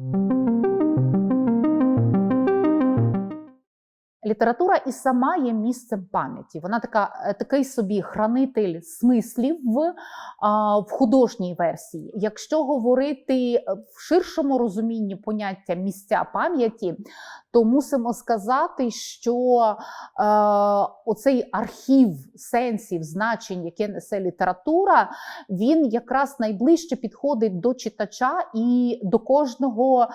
Thank you. Література і сама є місцем пам'яті. Вона така, е, такий собі хранитель смислів в, в художній версії. Якщо говорити е, в ширшому розумінні поняття місця пам'яті, то мусимо сказати, що е, оцей архів сенсів, значень, яке несе література, він якраз найближче підходить до читача і до кожного е,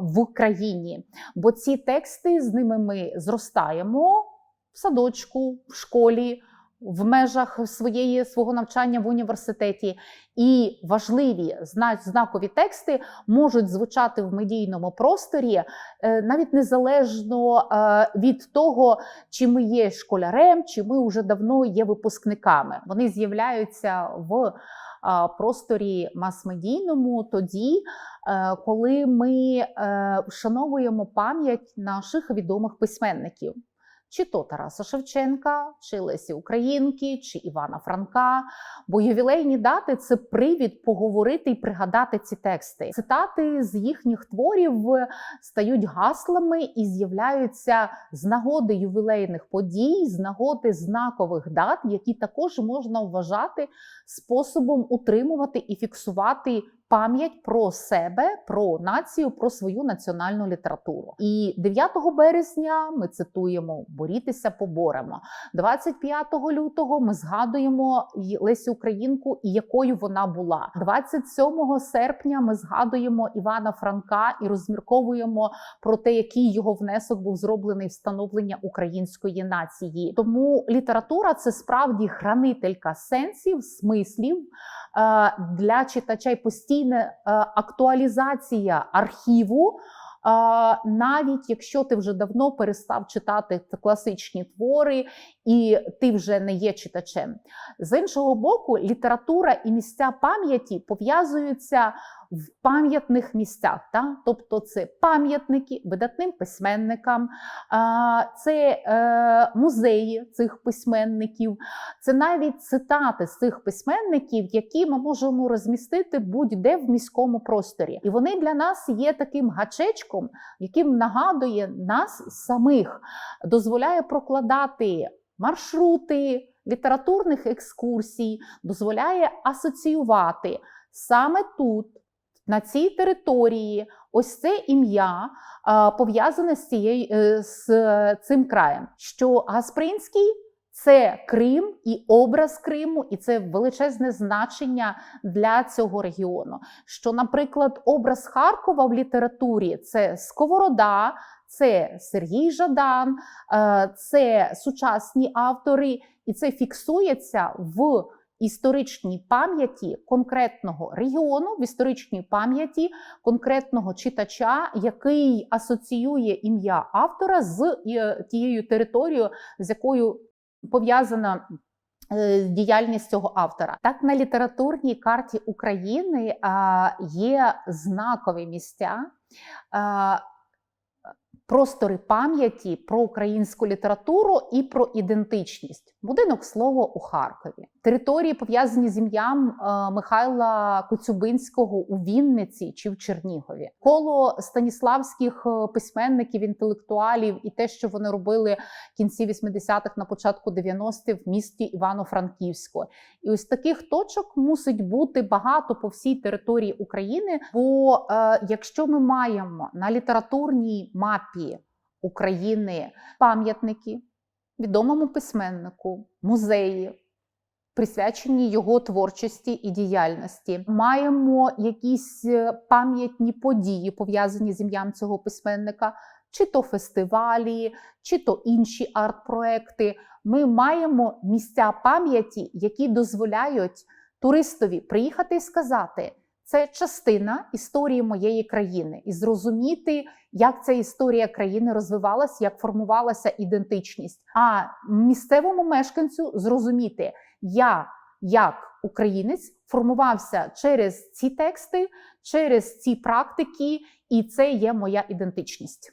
в країні. Бо ці тексти з ними ми зростаємо в садочку, в школі. В межах своєї свого навчання в університеті і важливі знакові тексти можуть звучати в медійному просторі е, навіть незалежно е, від того, чи ми є школярем, чи ми вже давно є випускниками. Вони з'являються в просторі мас-медійному тоді, е, коли ми е, вшановуємо пам'ять наших відомих письменників. Чи то Тараса Шевченка, чи Лесі Українки, чи Івана Франка. Бо ювілейні дати це привід поговорити і пригадати ці тексти. Цитати з їхніх творів стають гаслами і з'являються з нагоди ювілейних подій, з нагоди знакових дат, які також можна вважати способом утримувати і фіксувати пам'ять про себе, про націю, про свою національну літературу. І 9 березня ми цитуємо Борітися поборемо. 25 лютого ми згадуємо Лесю Українку і якою вона була. 27 серпня ми згадуємо Івана Франка і розмірковуємо про те, який його внесок був зроблений в встановлення української нації. Тому література це справді хранителька сенсів, смислів е, для читача й постійна е, актуалізація архіву. Навіть якщо ти вже давно перестав читати класичні твори, і ти вже не є читачем. З іншого боку, література і місця пам'яті пов'язуються в пам'ятних місцях. Та? Тобто це пам'ятники видатним письменникам, це е, музеї цих письменників, це навіть цитати з цих письменників, які ми можемо розмістити будь-де в міському просторі. І вони для нас є таким гачечком, яким нагадує нас самих, дозволяє прокладати маршрути літературних екскурсій, дозволяє асоціювати саме тут. На цій території ось це ім'я пов'язане з цією е, з цим краєм. Що Гаспринський це Крим і образ Криму, і це величезне значення для цього регіону. Що, наприклад, образ Харкова в літературі це Сковорода, це Сергій Жадан, е, це сучасні автори, і це фіксується в історичній пам'яті конкретного регіону, в історичній пам'яті конкретного читача, який асоціює ім'я автора з е, тією територією, з якою пов'язана е, діяльність цього автора. Так на літературній карті України є знакові місця. Простори пам'яті про українську літературу і про ідентичність. Будинок слово у Харкові, території пов'язані з ім'ям е, Михайла Коцюбинського у Вінниці чи в Чернігові, коло станіславських е, письменників, інтелектуалів і те, що вони робили в кінці 80-х, на початку 90-х в місті Івано-Франківську. І ось таких точок мусить бути багато по всій території України. Бо е, якщо ми маємо на літературній мапі України пам'ятники відомому письменнику, музеї, присвячені його творчості і діяльності. Маємо якісь е, пам'ятні події, пов'язані з ім'ям цього письменника, чи то фестивалі, чи то інші арт-проекти. Ми маємо місця пам'яті, які дозволяють туристові приїхати і сказати. Це частина історії моєї країни, і зрозуміти, як ця історія країни розвивалась, як формувалася ідентичність. А місцевому мешканцю зрозуміти, я як українець формувався через ці тексти, через ці практики, і це є моя ідентичність.